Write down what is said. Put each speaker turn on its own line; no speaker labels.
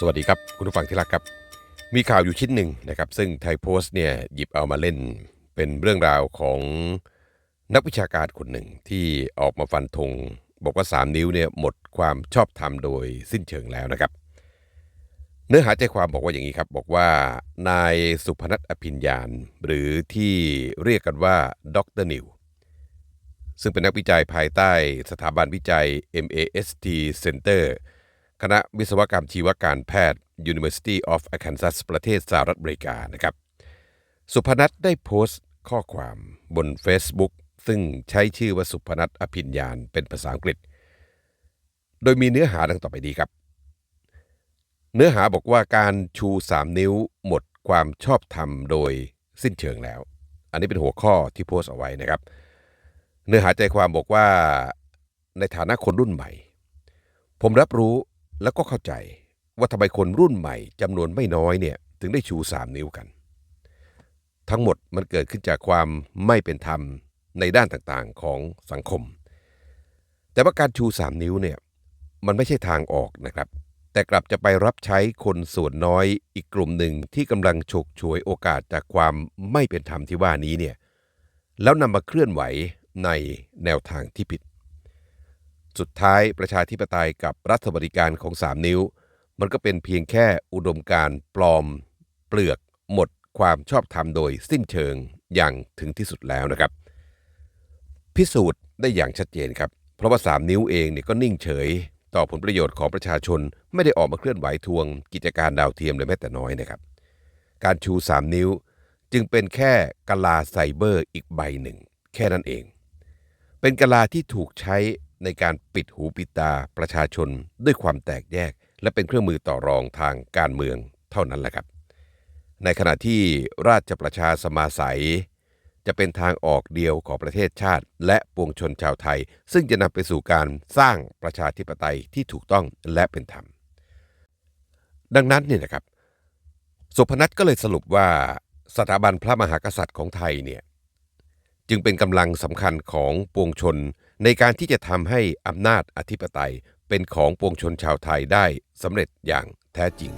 สวัสดีครับ คุณผู้ฟังที่รักครับ มีข่าวอยู่ชิ้นหนึ่งนะครับ ซึ่งไทยโพสต์เนี่ยหยิบเอามาเล่น เป็นเรื่องราวของนักวิชาการคนหนึ่งที่ออกมาฟันธงบอกว่า 3 นิ้วเนี่ยหมดความชอบธรรมโดยสิ้นเชิงแล้วนะครับ เนื้อหาใจความบอกว่าอย่างนี้ครับ บอกว่านายสุพนัทอภิญญาณหรือที่เรียกกันว่าดรนิวซึ่งเป็นนักวิจัยภายใต้สถาบันวิจัย MAST Center คณะวิศวกรรมชีวการแพทย์ University of Arkansas ประเทศสหรัฐอเมริกานะครับ สุพนัทได้โพสต์ข้อความบน Facebook ซึ่งใช้ชื่อว่าสุพนัทอภิญญาณเป็นภาษาอังกฤษ โดยมีเนื้อหาดังต่อไปนี้ครับ เนื้อหาบอกว่าการชู 3 นิ้วหมดความชอบธรรมโดยสิ้นเชิงแล้ว อันนี้เป็นหัวข้อที่โพสต์เอาไว้นะครับ เนื้อหาใจความบอกว่าในฐานะคนรุ่นใหม่ ผมรับรู้ แล้วก็เข้าใจว่าทำไมคนรุ่นใหม่จำนวนไม่น้อยเนี่ยถึงได้ชู 3 นิ้วกัน ทั้งหมดมันเกิดขึ้นจากความไม่เป็นธรรมในด้านต่างๆของสังคม แต่ว่าการชู 3 นิ้วเนี่ยมันไม่ใช่ทางออกนะครับ แต่กลับจะไปรับใช้คนส่วนน้อยอีกกลุ่มหนึ่งที่กำลังฉกฉวยโอกาสจากความไม่เป็นธรรมที่ว่านี้เนี่ยแล้วนำมาเคลื่อนไหวในแนวทางที่ผิด สุดท้ายประชาธิปไตยกับรัฐบริการของ 3 นิ้ว มันก็เป็นเพียงแค่อุดมการปลอม เปลือกหมดความชอบธรรมโดยสิ้นเชิงอย่างถึงที่สุดแล้วนะครับ พิสูจน์ได้อย่างชัดเจนครับ เพราะว่า 3 นิ้วเองเนี่ยก็นิ่งเฉย ต่อผลประโยชน์ของประชาชนไม่ได้ออกมาเคลื่อนไหวทวง กิจการดาวเทียมเลยแม้แต่น้อยนะครับ การชู 3 นิ้วจึงเป็นแค่กะลาไซเบอร์อีกใบหนึ่ง แค่นั้นเอง เป็นกะลาที่ถูกใช้ ในการปิดหูปิดตาประชาชนด้วยความแตกแยก และเป็นเครื่องมือต่อรองทางการเมืองเท่านั้นแหละครับ ในขณะที่ราชประชาสมาสัย จะเป็นทางออกเดียวของประเทศชาติ และปวงชนชาวไทย ซึ่งจะนำไปสู่การสร้างประชาธิปไตยที่ถูกต้องและเป็นธรรม ดังนั้นเนี่ยนะครับสุพนัทก็เลยสรุปว่าสถาบันพระมหากษัตริย์ของไทยเนี่ยจึงเป็นกำลังสำคัญของปวงชน ในการที่จะทำให้อำนาจอธิปไตยเป็นของปวงชนชาวไทยได้สำเร็จอย่างแท้จริง